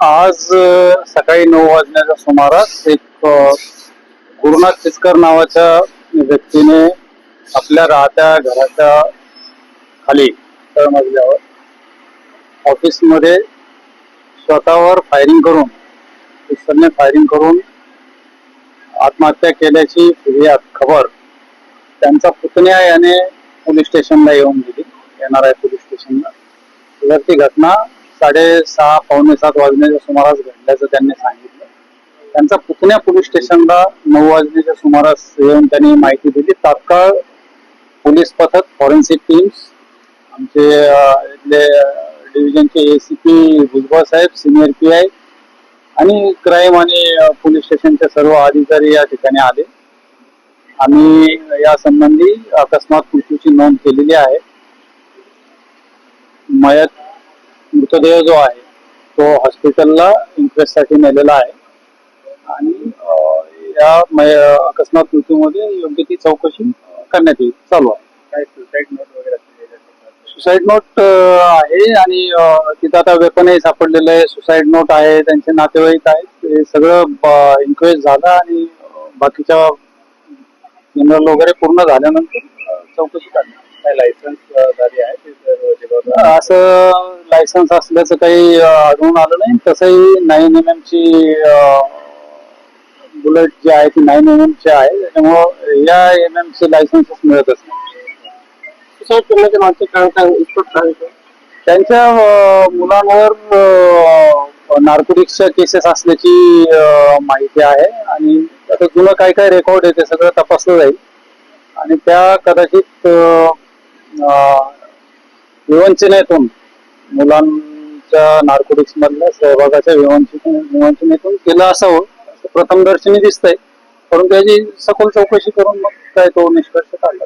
आज सकाळी नऊ वाजण्याच्या सुमारास एक गुरुनाथ चिचकर नावाच्या व्यक्तीने आपल्या राहत्या घराच्या खाली तळमजल्यावर ऑफिसमध्ये स्वतःवर फायरिंग करून पिस्तलने फायरिंग करून आत्महत्या केल्याची फिर्याद खबर त्यांचा पुतण्या याने पोलीस स्टेशनला येऊन दिली येणार आहे पोलीस स्टेशनला. तर ती घटना साडेसहा पावणे सात वाजण्याच्या सुमारास घडल्याचं त्यांनी सांगितलं. त्यांचा पुतण्या पोलीस स्टेशनला नऊ वाजण्याच्या सुमारास येऊन त्यांनी माहिती दिली. तात्काळ पोलीस पथक फॉरेन्सिक टीम्स आमचे इथले डिव्हिजनचे पी भुजबळ साहेब सिनियर पी आय आणि क्राईम आणि पोलीस स्टेशनचे सर्व अधिकारी या ठिकाणी आले. आम्ही या संबंधी अकस्मात मृत्यूची नोंद केलेली आहे. मयत मृतदेह जो आहे तो हॉस्पिटलला साठी नेलेला आहे. आणि या अकस्मात मृत्यूमध्ये योग्य ती चौकशी करण्यात येईल. चालू आहे. काय सुसाईड नोट वगैरे सुसाईड नोट आहे आणि तिथं आता वेपनही सापडलेलं आहे. सुसाईड नोट आहे त्यांचे नातेवाईक आहेत. ते सगळं इन्क्वायरी झालं आणि बाकीच्या जनरल वगैरे पूर्ण झाल्यानंतर चौकशी करणार. काय लायसन्स झाली आहे? असं लायसन्स असल्याचं काही आढळून आलं नाही. तसंही नाईन एम एम ची बुलेट जी आहे ती नाईन एम एम ची आहे. त्याच्यामुळं या एम एम चे लायसन्स मिळतच नाही. त्यांच्या मुलांवर नार्कोटिक्सच्या केसेस असल्याची माहिती आहे. आणि आता जुनं काय काय रेकॉर्ड आहे ते सगळं तपासलं जाईल. आणि त्या कदाचित विवंचनेतून मुलांच्या नार्कोटिक्स मधल्या सहभागाच्या विवंचनेतून केलं असावं. असं दिसतंय. परंतु त्याची सखोल चौकशी करून मग काय तो निष्कर्ष काढला.